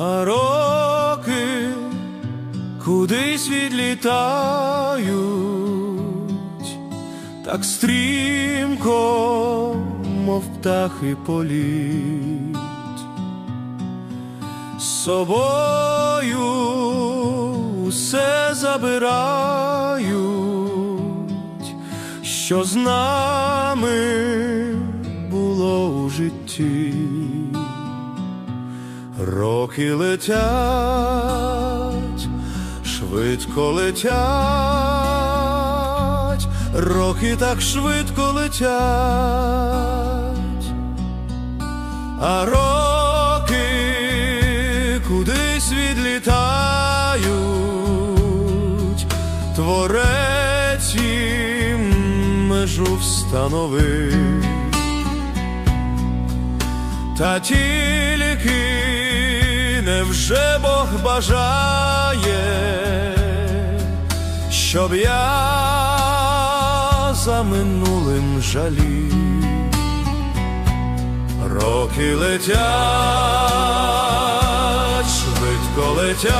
а роки кудись відлітають, так стрімко, мов птахи політ. З собою все забирають, що з нами було у житті. Роки летять, швидко летять, роки так швидко летять, а роки кудись відлітають, творець їм межу встановив. Та тільки невже Бог бажає, щоб я за минулим жалів. Роки летять, швидко летять,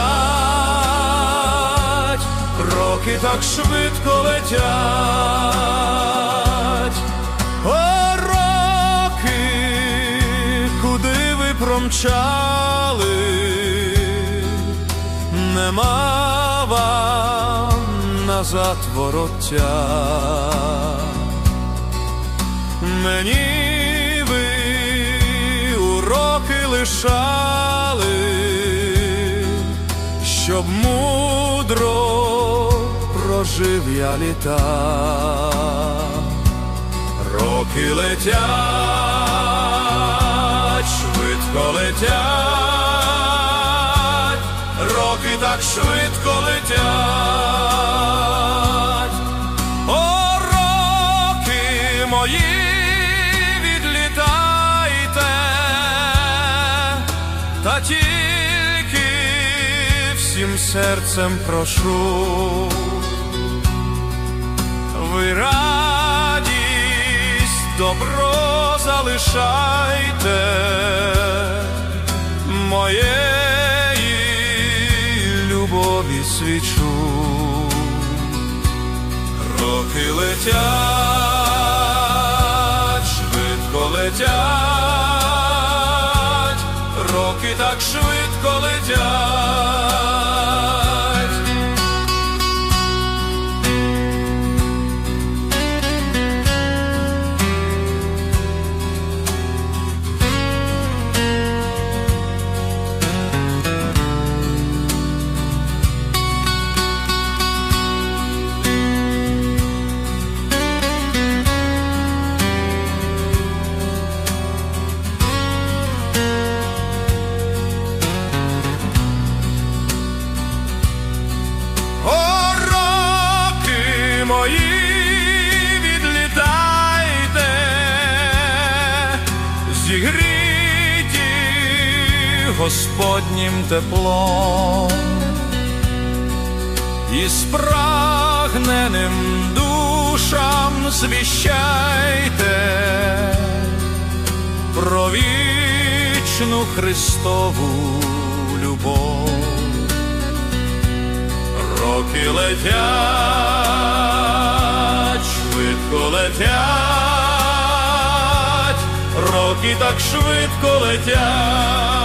роки так швидко летять. О, роки, куди ви промчали, нема вам назад вороття. Мені ви уроки лишали, щоб мудро прожив я літа. Роки летять, швидко летять, так швидко летять. О, роки мої відлітайте, та тільки всім серцем прошу. Ви радість, добро залишайте моєї любові свічу. Роки летять, швидко летять, Господнім теплом і спрагненим душам звіщайте про вічну Христову любов. Роки летять, швидко летять, роки так швидко летять.